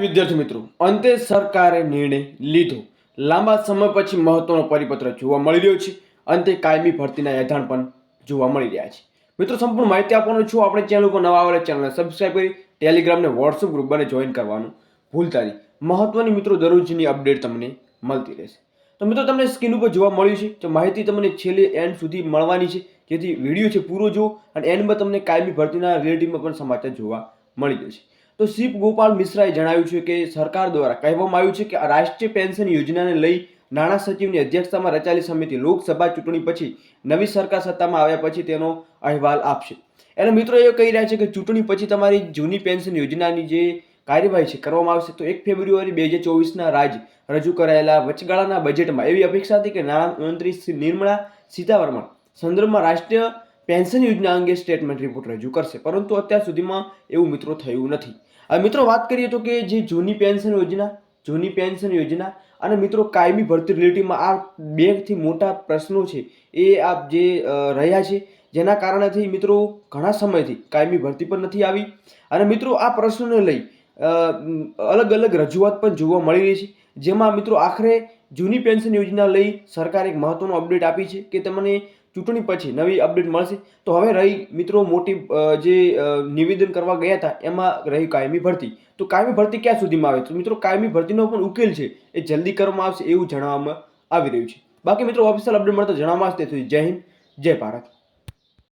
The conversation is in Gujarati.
વિદ્યાર્થી મિત્રો. અંતે સરકારે નિર્ણય લીધો. લાંબા સમય પછી મહત્વનો પરિપત્ર જોવા મળી રહ્યો છે. અંતે કાયમી ભરતીના એધાણ પણ જોવા મળી રહ્યા છે. મિત્રો, સંપૂર્ણ માહિતી આપવાનું છું. આપણે ચેનલ ઉપર નવા આવેલા ચેનલને સબસ્ક્રાઈબ કરી ટેલિગ્રામ ને વોટ્સઅપ ગ્રુપ બને જોઈન કરવાનું ભૂલતા નહીં. મહત્વની મિત્રો, દરરોજની અપડેટ તમને મળતી રહેશે. તો મિત્રો, તમને સ્ક્રીન ઉપર જોવા મળ્યું છે. તો માહિતી તમને છેલ્લે એન્ડ સુધી મળવાની છે. જેથી વીડિયો છે, પૂરો જુઓ અને એન્ડમાં તમને કાયમી ભરતીના રિલેટિવમાં પણ સમાચાર જોવા મળી જશે. તો શિવ ગોપાલ મિશ્રાએ જણાવ્યું છે કે સરકાર દ્વારા કહેવામાં આવ્યું છે કે રાષ્ટ્રીય પેન્શન યોજનાને લઈ નાણાં સચિવની અધ્યક્ષતામાં રચાયેલી સમિતિ લોકસભા ચૂંટણી પછી નવી સરકાર સત્તામાં આવ્યા પછી તેનો અહેવાલ આપશે. એટલે મિત્રો એ કહી રહ્યા છે કે ચૂંટણી પછી તમારી જૂની પેન્શન યોજનાની જે કાર્યવાહી છે કરવામાં આવશે તો એક ફેબ્રુઆરી બે હજાર ચોવીસના રાજ રજૂ કરાયેલા વચગાળાના બજેટમાં એવી અપેક્ષા હતી કે નાણામંત્રી શ્રી નિર્મળા સીતાવર્મા સંદર્ભમાં રાષ્ટ્રીય પેન્શન યોજના અંગે સ્ટેટમેન્ટ રિપોર્ટ રજૂ કરશે. પરંતુ અત્યાર સુધીમાં એવું મિત્રો થયું નથી. હવે મિત્રો વાત કરીએ તો કે જે જૂની પેન્શન યોજના, જૂની પેન્શન યોજના અને મિત્રો કાયમી ભરતી રિલેટિવમાં આ બેથી મોટા પ્રશ્નો છે. એ આ જે રહ્યા છે, જેના કારણેથી મિત્રો ઘણા સમયથી કાયમી ભરતી પણ નથી આવી. અને મિત્રો આ પ્રશ્નોને લઈ અલગ અલગ રજૂઆત પણ જોવા મળી રહી છે. જેમાં મિત્રો આખરે જૂની પેન્શન યોજના લઈ સરકારે એક મહત્ત્વનો અપડેટ આપી છે કે તમને ચૂંટણી પછી નવી અપડેટ મળશે. તો હવે રહી મિત્રો મોટી જે નિવેદન કરવા ગયા હતા, એમાં રહી કાયમી ભરતી. તો કાયમી ભરતી ક્યાં સુધીમાં આવે? તો મિત્રો કાયમી ભરતીનો પણ ઉકેલ છે એ જલ્દી કરવામાં આવશે એવું જણાવવામાં આવી રહ્યું છે. બાકી મિત્રો ઓફિશિયલ અપડેટ મળતા જણાવવામાં આવશે. તેથી જય હિન્દ, જય ભારત.